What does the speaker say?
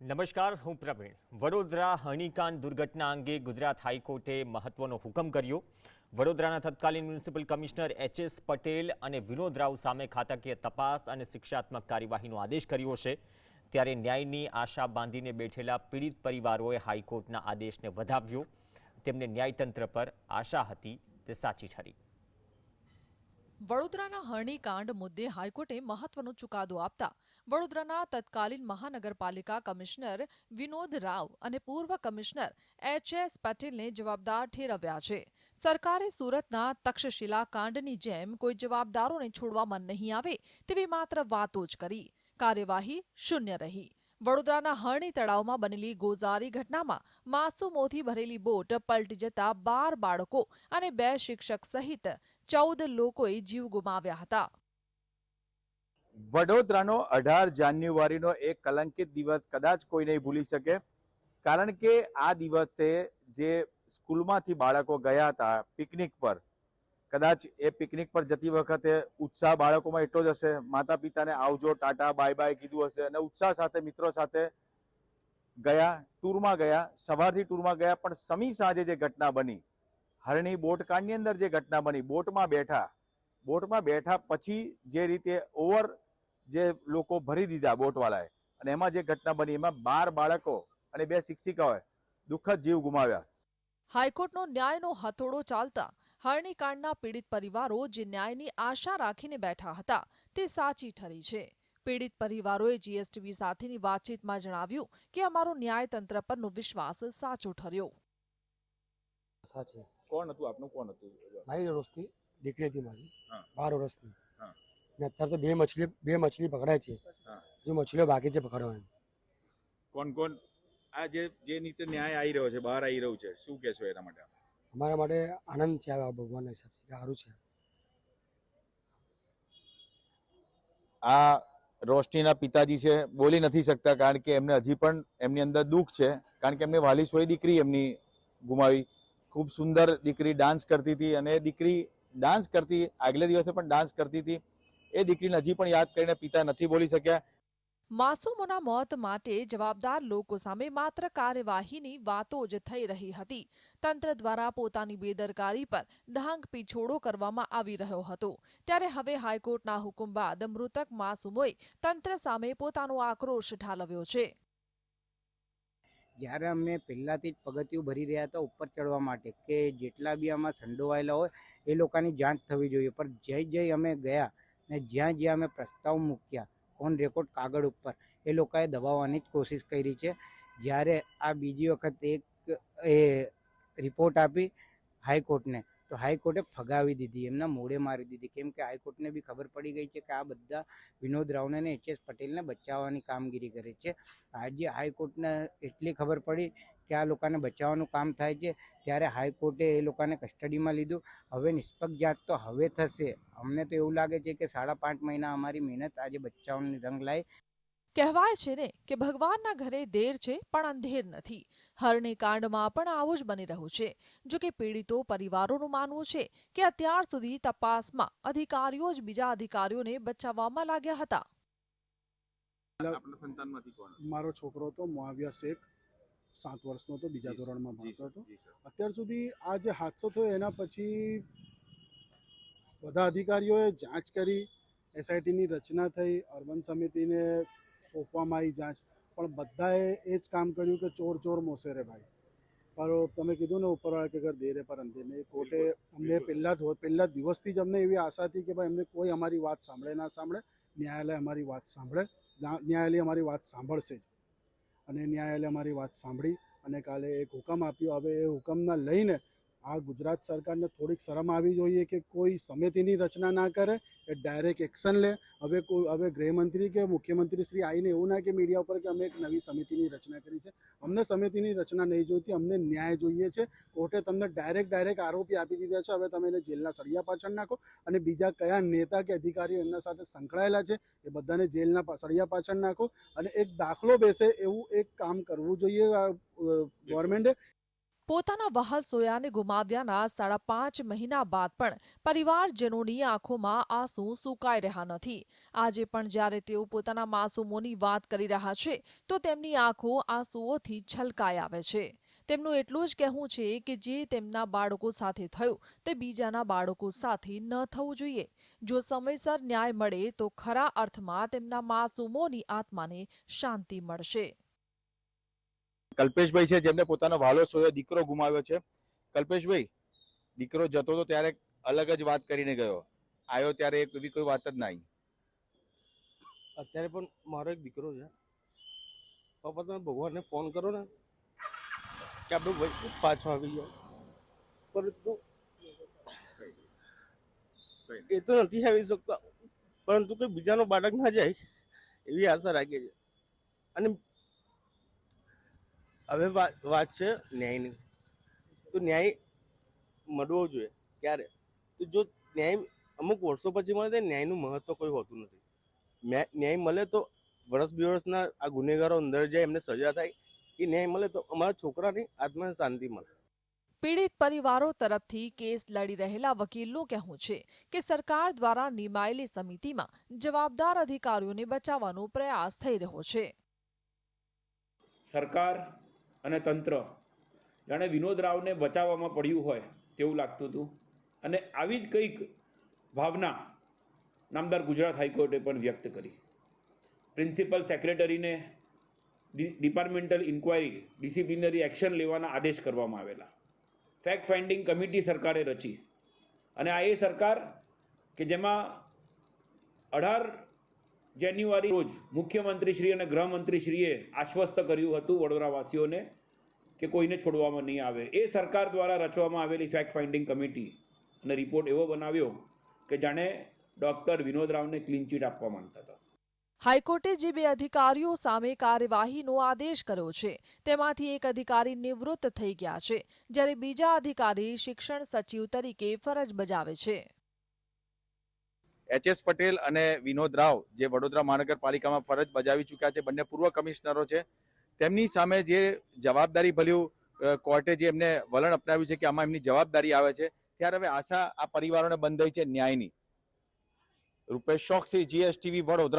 નમસ્કાર, હું પ્રવીણ. વડોદરા હણીકાંડ દુર્ઘટના અંગે ગુજરાત હાઈકોર્ટે મહત્વનો હુકમ કર્યો. વડોદરાના તત્કાલીન municipal commissioner H S Patel અને વિનોદ રાવ સામે ખાતાકીય તપાસ અને શિક્ષાત્મક કાર્યવાહીનો આદેશ કર્યો છે. ત્યારે ન્યાયની આશા બાંધીને બેઠેલા પીડિત પરિવારોએ હાઈકોર્ટના આદેશને વધાવ્યો. તેમને ન્યાયતંત્ર પર આશા હતી, તે સાચી ઠરી. વડોદરાના હરણીકાંડ મુદ્દે હાઈકોર્ટે મહત્વનો ચુકાદો આપતા વડોદરાના તત્કાલીન મહાનગરપાલિકા કમિશનર વિનોદ રાવ અને પૂર્વ કમિશનર એચ એસ પટેલને જવાબદાર ઠેરવ્યા છે. સરકારે સુરતના તક્ષશિલા કાંડની જેમ કોઈ જવાબદારોને છોડવામાં નહીં આવે તેવી માત્ર વાતો જ કરી. કાર્યવાહી શૂન્ય રહી. વડોદરાના હરણી તળાવમાં બનેલી ગોઝારી ઘટનામાં માસુમોથી ભરેલી બોટ પલટી જતા બાર બાળકો અને બે શિક્ષક સહિત ચૌદ લોકોએ જીવ ગુમાવ્યા હતા. વડોદરાનો અઢાર જાન્યુઆરીનો એક કલંકિત દિવસ કદાચ કોઈ નહીં ભૂલી શકે, કારણ કે આ દિવસે જે સ્કૂલમાંથી બાળકો ગયા હતા પિકનિક પર, કદાચ એ પિકનિક પર જતી વખતે ઉત્સાહ બાળકોમાં એટલો જ હશે માતા પિતાને આવજો, ટાટા બાય બાય કીધું હશે અને ઉત્સાહ સાથે, મિત્રો સાથે ગયા, ટૂરમાં ગયા, સવારથી ટૂરમાં ગયા, પણ સમી સાંજે જે ઘટના બની હરણી બોટકાંડની અંદર જે ઘટના બની બોટમાં બેઠા બોટમાં બેઠા પછી જે રીતે ઓવર જે લોકો ભરી દીધા બોટવાળાએ અને એમાં જે ઘટના બની એમાં બાર બાળકો અને બે શિક્ષિકાઓએ દુઃખદ જીવ ગુમાવ્યા. હાઈકોર્ટનો ન્યાયનો હથોડો ચાલતા હરણીકાંડના પીડિત પરિવારો જે ન્યાયની આશા રાખીને બેઠા હતા તે સાચી ઠરી છે. પીડિત પરિવારોએ જીએસટીવી સાથેની વાતચીતમાં જણાવ્યું કે અમારો ન્યાયતંત્ર પરનો વિશ્વાસ સાચો ઠર્યો. સાચી. કોણ હતું? આપનું કોણ હતું? મારી વર્ષથી દીકરી હતી મારી. બાર વર્ષની. હા. ને અત્યારે તો બે મછલી બે મછલી પકડાય છે. હા. જે મછલીઓ બાકી છે પકડવાની કોણ કોણ? આ જે જે રીતે ન્યાય આવી રહ્યો છે બહાર આવી રહ્યું છે શું કહેશો એના માટે? અમારા માટે આનંદ છે આ ભગવાનના હિસાબથી કે સારું છે. આ રોશનીના પિતાજી છે બોલી નથી શકતા કારણ કે એમને હજી પણ એમની અંદર દુઃખ છે કારણ કે એમને વાલી સોય દીકરી એમની ગુમાવી ખૂબ સુંદર દીકરી ડાન્સ કરતી હતી અને દીકરી ડાન્સ કરતી, આગલે દિવસે પણ ડાન્સ કરતી હતી. એ દીકરીને હજી પણ યાદ કરીને પિતા નથી બોલી શક્યા. માસૂમોના મોત માટે જવાબદાર લોકો સામે માત્ર કાર્યવાહીની વાતો જ થઈ રહી હતી. તંત્ર દ્વારા પોતાની બેદરકારી પર ઢાંગ પીછોડો કરવામાં આવી રહ્યો હતો. ત્યારે હવે હાઈકોર્ટના હુકમ બાદ મૃતક માસૂમોએ તંત્ર સામે પોતાનો આક્રોશ ઠાલવ્યો છે. જ્યારે અમે પહેલાંથી જ પગથિયું ભરી રહ્યા હતા ઉપર ચડવા માટે કે જેટલા બી આમાં સંડોવાયેલા હોય, એ લોકોની જાંચ થવી જોઈએ. પણ જઈ જઈ અમે ગયા ને જ્યાં જ્યાં અમે પ્રસ્તાવ મૂક્યા ઓન રેકોર્ડ કાગળ ઉપર, એ લોકોએ દબાવવાની જ કોશિશ કરી છે. જ્યારે આ બીજી વખત એક એ રિપોર્ટ આપી હાઈકોર્ટને તો હાઈકોર્ટે ફગાવી દીધી, એમના મોડે મારી દીધી. કેમ કે હાઈકોર્ટને બી ખબર પડી ગઈ છે કે આ બધા વિનોદ રાવને અને એચએસ પટેલને બચાવવાની કામગીરી કરે છે. આજે હાઈકોર્ટને એટલી ખબર પડી કે આ લોકોને બચાવવાનું કામ થાય છે. ત્યારે હાઈકોર્ટે એ લોકોને કસ્ટડીમાં લીધું. હવે નિષ્પક્ષ જાત તો હવે થશે. અમને તો એવું લાગે છે કે સાડા પાંચ મહિના અમારી મહેનત આજે બચાવવાની રંગ લાવી કહેવાય છે ને કે ભગવાનના ઘરે દેર છે પણ અંધેર નથી. હરણી કાંડમાં પણ આવું જ બની રહ્યું છે. જો કે પીડિતો પરિવારોનું માનવું છે કે અત્યાર સુધી તપાસમાં અધિકારીઓ જ બીજા અધિકારીઓને બચાવવામાં લાગ્યા હતા. આપણા સંતાનમાંથી કોણ? મારો છોકરો હતો મોઆવિયા શેખ. સાત વર્ષનો હતો બીજા ધોરણમાં ભણતો હતો. અત્યાર સુધી આ જે હાદસો થયો એના પછી બધા અધિકારીઓએ જાંચ કરી એસઆઈટીની રચના થઈ અર્બન સમિતિને સોંપવામાં આવી જાંચ. પણ બધાએ એ જ કામ કર્યું કે ચોર ચોર મોસેરે ભાઈ. પર તમે કીધું ને ઉપરવાળા કે ઘર દેરે પર અંધેર. કોર્ટે અમને પહેલાં જ પહેલા જ દિવસથી જ અમને એવી આશા હતી કે ભાઈ એમને કોઈ અમારી વાત સાંભળે ના સાંભળે. ન્યાયાલય અમારી વાત સાંભળે. ન્યાયાલય અમારી વાત સાંભળશે જ. અને ન્યાયાલય અમારી વાત સાંભળી અને કાલે એક હુકમ આપ્યો. હવે એ હુકમના લઈને આ ગુજરાત સરકારને થોડીક શરમ આવી જોઈએ કે કોઈ સમિતિની રચના ના કરે એ ડાયરેક્ટ એક્શન લે. હવે કોઈ હવે ગૃહમંત્રી કે મુખ્યમંત્રી શ્રી આવીને એવું ના કે મીડિયા ઉપર કે અમે એક નવી સમિતિની રચના કરી છે. અમને સમિતિની રચના નહીં જોઈતી અમને ન્યાય જોઈએ છે. કોર્ટે તમને ડાયરેક્ટ ડાયરેક્ટ આરોપી આપી દીધા છે. હવે તમે એને જેલના સળિયા પાછળ નાખો. અને બીજા કયા નેતા કે અધિકારીઓ એમના સાથે સંકળાયેલા છે એ બધાને જેલના સળિયા પાછળ નાખો. અને એક દાખલો બેસે એવું એક કામ કરવું જોઈએ ગવર્મેન્ટે પોતાના વહાલ સોયાને ગુમાવ્યાના સાડા પાંચ મહિના બાદ પણ પરિવારજનોની આંખોમાં આંસુ સુકાઈ રહ્યા નથી. આજે પણ જ્યારે તેઓ પોતાના માસૂમોની વાત કરી રહ્યા છે, તો તેમની આંખો આંસુઓથી છલકાઈ આવે છે. તેમનું એટલું જ કહેવું છે કે જે તેમના બાળકો સાથે થયું, તે બીજાના બાળકો સાથે ન થવું જોઈએ. જો સમયસર ન્યાય મળે, તો ખરા અર્થમાં તેમના માસૂમોની આત્માને શાંતિ મળશે. કલ્પેશભાઈ છે, જેમને પોતાનો વાલો સોયો દીકરો ગુમાવ્યો છે. કલ્પેશભાઈ, દીકરો જતો તો ત્યારે અલગ જ વાત કરીને ગયો. આવ્યો ત્યારે એવી કોઈ વાત જ ના અત્યારે પણ મારો એક દીકરો છે. પપ્પા તમે ભગવાનને ફોન કરો ને, કે આપણો ભાઈ પાછો આવી જાય પરંતુ એ તો નથી આવી શકતા. પરંતુ કે બીજાનો બાળક ના જાય, એવી આશા રાખીએ છે. અને હવે વાત છે ન્યાયની. તો ન્યાય મળવો જોઈએ. ક્યારે? તો જો ન્યાય અમુક વર્ષો પછી મળે તો ન્યાયનું મહત્વ કોઈ હોતું નથી. ન્યાય ન્યાય મળે તો વર્ષ બે વર્ષના આ ગુનેગારો અંદર જાય એમને સજા થાય. એ ન્યાય મળે તો અમારા છોકરાની આત્માને શાંતિ મળે. પીડિત પરિવારો તરફથી કેસ લડી રહેલા વકીલનું કહેવું છે કે સરકાર દ્વારા નિમાયેલી સમિતિમાં જવાબદાર અધિકારીઓને બચાવવાનો પ્રયાસ થઈ રહ્યો છે. સરકાર અને તંત્ર. જાણે વિનોદ રાવને બચાવવામાં પડ્યું હોય તેવું લાગતું હતું. અને આવી જ કંઈક ભાવના નામદાર ગુજરાત હાઈકોર્ટે પણ વ્યક્ત કરી. પ્રિન્સિપલ સેક્રેટરીને ડિપાર્ટમેન્ટલ ઇન્ક્વાયરી, ડિસિપ્લિનરી એક્શન લેવાના આદેશ કરવામાં આવેલા. ફેક્ટ ફાઇન્ડિંગ કમિટી સરકારે રચી. અને આ એ સરકાર કે જેમાં અઢાર જાન્યુઆરી રોજ મુખ્યમંત્રીશ્રી અને ગૃહમંત્રીશ્રીએ આશ્વસ્ત કર્યું હતું વડોદરાવાસીઓને કે કોઈને છોડવામાં નહીં આવે. એ સરકાર દ્વારા રચવામાં આવેલી ફેક્ટ ફાઇન્ડિંગ કમિટી અને રિપોર્ટ એવો બનાવ્યો કે જાણે ડોક્ટર વિનોદ રાવને ક્લીન ચીટ આપવા માંગતા હતા. હાઈકોર્ટે જે બે અધિકારીઓ સામે કાર્યવાહીનો આદેશ કર્યો છે, તેમાંથી એક અધિકારી નિવૃત્ત થઈ ગયા છે, જ્યારે બીજા અધિકારી શિક્ષણ સચિવ તરીકે ફરજ બજાવે છે. એચ એસ પટેલ અને વિનોદ રાવ જે વડોદરા મહાનગરપાલિકામાં ફરજ બજાવી ચૂક્યા છે. બંને પૂર્વ કમિશનરો છે. તેમની સામે જે જવાબદારી ભર્યું કોર્ટે જે એમને વલણ અપનાવ્યું છે કે આમાં એમની જવાબદારી આવે છે, ત્યારે હવે આશા આ પરિવારોને બંધાઈ છે ન્યાયની. રૂપેશ શોખથી જીએસટીવી, વડોદરા.